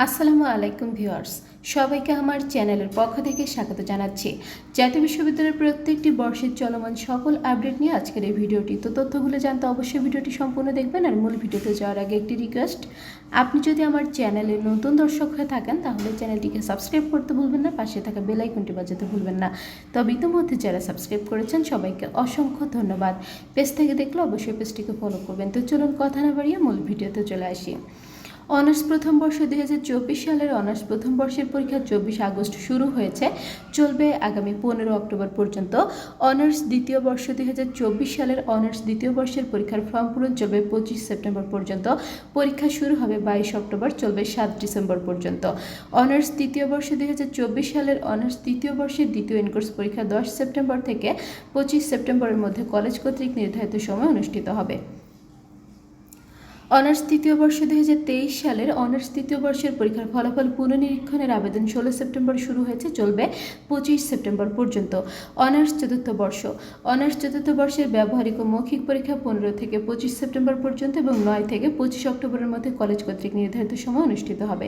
আসসালামু আলাইকুম ভিউয়ার্স, সবাইকে আমার চ্যানেলের পক্ষ থেকে স্বাগত জানাচ্ছি। জাতীয় বিশ্ববিদ্যালয়ের প্রত্যেকটি বর্ষের চলমান সকল আপডেট নিয়ে আজকের এই ভিডিওটি। তো তথ্যগুলো জানতে অবশ্যই ভিডিওটি সম্পূর্ণ দেখবেন আর মূল ভিডিওতে যাওয়ার আগে একটি রিকোয়েস্ট আপনি যদি আমার চ্যানেলে নতুন দর্শক হয়ে থাকেন, তাহলে চ্যানেলটিকে সাবস্ক্রাইব করতে ভুলবেন না, পাশে থাকা বেল আইকনটি বাজাতে ভুলবেন না। তবে ইতিমধ্যে যারা সাবস্ক্রাইব করেছেন, সবাইকে অসংখ্য ধন্যবাদ। পেজ থেকে দেখলে অবশ্যই পেজটিকে ফলো করবেন। তো চলুন কথা না বাড়িয়ে মূল ভিডিওতে চলে আসি। অনার্স প্রথম বর্ষ দুই সালের অনার্স প্রথম বর্ষের পরীক্ষা চব্বিশ আগস্ট শুরু হয়েছে। চলবে আগামী পনেরো অক্টোবর পর্যন্ত। অনার্স দ্বিতীয় বর্ষ দুই সালের অনার্স দ্বিতীয় বর্ষের পরীক্ষার ফর্ম পূরণ চলবে পঁচিশ সেপ্টেম্বর পর্যন্ত। পরীক্ষা শুরু হবে বাইশ অক্টোবর, চলবে সাত ডিসেম্বর পর্যন্ত। অনার্স তৃতীয় বর্ষ দুই সালের অনার্স তৃতীয় বর্ষের দ্বিতীয় ইনকোর্স পরীক্ষা দশ সেপ্টেম্বর থেকে পঁচিশ সেপ্টেম্বরের মধ্যে কলেজ কর্তৃক নির্ধারিত সময় অনুষ্ঠিত হবে। অনার্স তৃতীয় বর্ষ দুই হাজার তেইশ সালের অনার্স তৃতীয় বর্ষের পরীক্ষার ফলাফল পুনর্নিরীক্ষণের আবেদন ষোলো সেপ্টেম্বর শুরু হয়েছে, চলবে পঁচিশ সেপ্টেম্বর পর্যন্ত। অনার্স চতুর্থ বর্ষ। অনার্স চতুর্থ বর্ষের ব্যবহারিক ও মৌখিক পরীক্ষা পনেরো থেকে পঁচিশ সেপ্টেম্বর পর্যন্ত এবং নয় থেকে পঁচিশ অক্টোবরের মধ্যে কলেজ কর্তৃক নির্ধারিত সময় অনুষ্ঠিত হবে।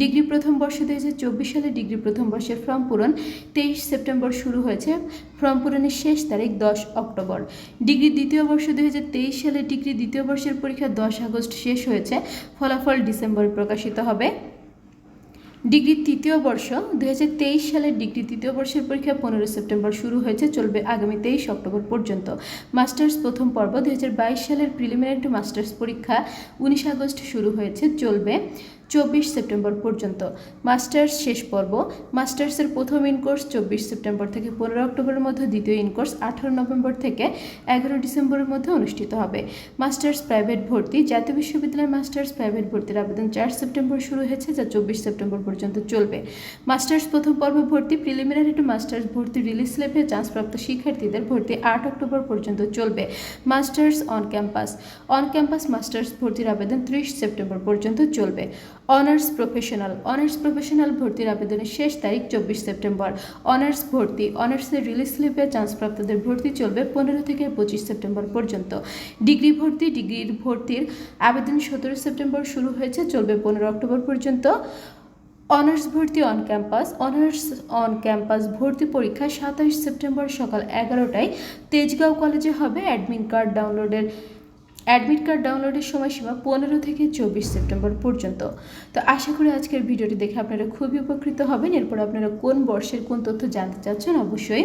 ডিগ্রি প্রথম বর্ষ দুই হাজার চব্বিশ সালে ডিগ্রি প্রথম বর্ষের ফর্ম পূরণ তেইশ সেপ্টেম্বর শুরু হয়েছে। ফর্ম পূরণের শেষ তারিখ দশ অক্টোবর। ডিগ্রি দ্বিতীয় বর্ষ দুই হাজার তেইশ সালে ডিগ্রি দ্বিতীয় বর্ষের পরীক্ষা দশ আগস্ট শেষ হয়েছে, ফলাফল ডিসেম্বরে প্রকাশিত হবে। ডিগ্রি তৃতীয় বর্ষ দু হাজার তেইশ সালের ডিগ্রি তৃতীয় বর্ষের পরীক্ষা পনেরোই সেপ্টেম্বর শুরু হয়েছে, চলবে আগামী তেইশ অক্টোবর পর্যন্ত। মাস্টার্স প্রথম পর্ব দু হাজার বাইশ সালের প্রিলিমিনারি মাস্টার্স পরীক্ষা উনিশ আগস্ট শুরু হয়েছে, চলবে। চব্বিশ সেপ্টেম্বর পর্যন্ত। মাস্টার্স শেষ পর্ব। মাস্টার্সের প্রথম ইনকোর্স চব্বিশ সেপ্টেম্বর থেকে পনেরো অক্টোবরের মধ্যে, দ্বিতীয় ইনকোর্স আঠারো নভেম্বর থেকে এগারো ডিসেম্বরের মধ্যে অনুষ্ঠিত হবে। মাস্টার্স প্রাইভেট ভর্তি। জাতীয় বিশ্ববিদ্যালয়ের মাস্টার্স প্রাইভেট ভর্তির আবেদন চার সেপ্টেম্বর শুরু হয়েছে, যা চব্বিশ সেপ্টেম্বর পর্যন্ত চলবে। মাস্টার্স প্রথম পর্ব ভর্তি। প্রিলিমিনারি টু মাস্টার্স ভর্তি রিলিজ স্লেপে চান্সপ্রাপ্ত শিক্ষার্থীদের ভর্তি আট অক্টোবর পর্যন্ত চলবে। Masters on campus. On campus masters ভর্তির আবেদন ত্রিশ সেপ্টেম্বর পর্যন্ত চলবে। অনার্স প্রফেশনাল অনার্স প্রফেশনাল ভর্তির আবেদনের শেষ তারিখ চব্বিশ সেপ্টেম্বর। অনার্স ভর্তি, অনার্সের রিলিজ স্লিপে চান্সপ্রাপ্তদের ভর্তি চলবে পনেরো থেকে পঁচিশ সেপ্টেম্বর পর্যন্ত। ডিগ্রি ভর্তি, ডিগ্রির ভর্তির আবেদন সতেরো সেপ্টেম্বর শুরু হয়েছে, চলবে পনেরো অক্টোবর পর্যন্ত। অনার্স ভর্তি on campus honours on campus ভর্তি পরীক্ষা সাতাশ সেপ্টেম্বর সকাল এগারোটায় তেজগাঁও কলেজে হবে। অ্যাডমিন কার্ড ডাউনলোডের অ্যাডমিট কার্ড ডাউনলোডের সময়সীমা পনেরো থেকে চব্বিশ সেপ্টেম্বর পর্যন্ত। তো আশা করি আজকের ভিডিওটি দেখে আপনারা খুবই উপকৃত হবেন। এরপর আপনারা কোন বর্ষের কোন তথ্য জানতে চাচ্ছেন অবশ্যই